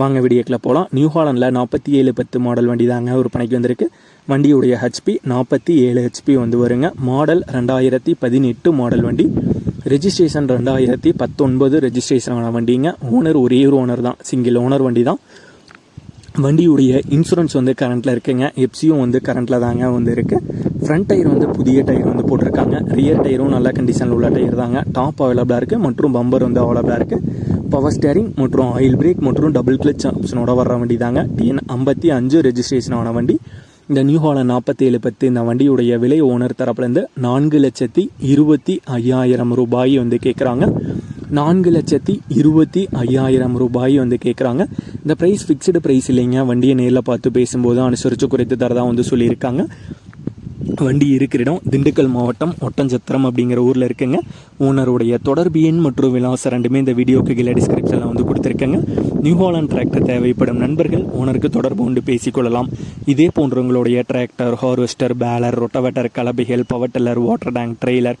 வாங்க வீடியோக்கில் போகலாம் நியூ ஹாலண்டில் நாற்பத்தி ஏழு பத்து மாடல் வண்டி தாங்க விற்பனைக்கு வந்திருக்கு. வண்டியுடைய ஹெச்பி நாற்பத்தி ஏழு ஹெச்பி வந்து வருங்க. மாடல் ரெண்டாயிரத்தி பதினெட்டு மாடல் வண்டி. ரெஜிஸ்ட்ரேஷன் ரெண்டாயிரத்தி பத்தொன்பது ரெஜிஸ்ட்ரேஷன் ஆன வண்டிங்க. ஓனர் ஒரே ஒரு ஓனர் தான். சிங்கிள் ஓனர் வண்டி தான் வண்டியுடைய இன்சூரன்ஸ் வந்து கரண்ட்டில் இருக்குங்க. எப்சியும் வந்து கரண்ட்டில் தாங்க வந்து இருக்குது ஃப்ரண்ட் டயர் வந்து புதிய டயர் வந்து போட்டிருக்காங்க. ரியர் டயரும் நல்ல கண்டிஷனில் உள்ள டயர் தாங்க. டாப் அவைலபிளாக இருக்குது மற்றும் பம்பர் வந்து அவைலபிளாக இருக்குது பவர் ஸ்டேரிங் மற்றும் ஆயில் பிரேக் மற்றும் டபுள் கிளச் ஆப்ஷனோட வர்ற வண்டி தாங்க டிஎன் ஐம்பத்தி அஞ்சு ரெஜிஸ்ட்ரேஷன் ஆன வண்டி. இந்த நியூ ஹாலன் நாற்பத்தி ஏழு பத்து இந்த வண்டியுடைய விலை ஓனர் தரப்புலேருந்து நான்கு லட்சத்தி இருபத்தி ஐயாயிரம் ரூபாய் வந்து கேட்குறாங்க நான்கு லட்சத்தி இருபத்தி ஐயாயிரம் ரூபாய் வந்து கேட்குறாங்க இந்த ப்ரைஸ் ஃபிக்ஸ்டு ப்ரைஸ் இல்லைங்க. வண்டியை நேரில் பார்த்து பேசும்போது அனுசரித்து குறைத்து தரதான் வந்து சொல்லியிருக்காங்க. வண்டி இருக்கிற இடம் திண்டுக்கல் மாவட்டம் ஒட்டஞ்சத்திரம் அப்படிங்கிற ஊரில் இருக்குங்க. ஓனருடைய தொடர்பு எண் மற்றும் விலாசம் ரெண்டுமே இந்த வீடியோக்கு கீழே டிஸ்கிரிப்ஷனில் வந்து கொடுத்துருக்கேங்க. நியூ ஹாலண்ட் டிராக்டர் தேவைப்படும் நண்பர்கள் ஓனருக்கு தொடர்பு கொண்டு பேசிக்கொள்ளலாம் இதே போன்றவங்களுடைய tractor harvester baler rotavator கலபைகள் power tiller water tank trailer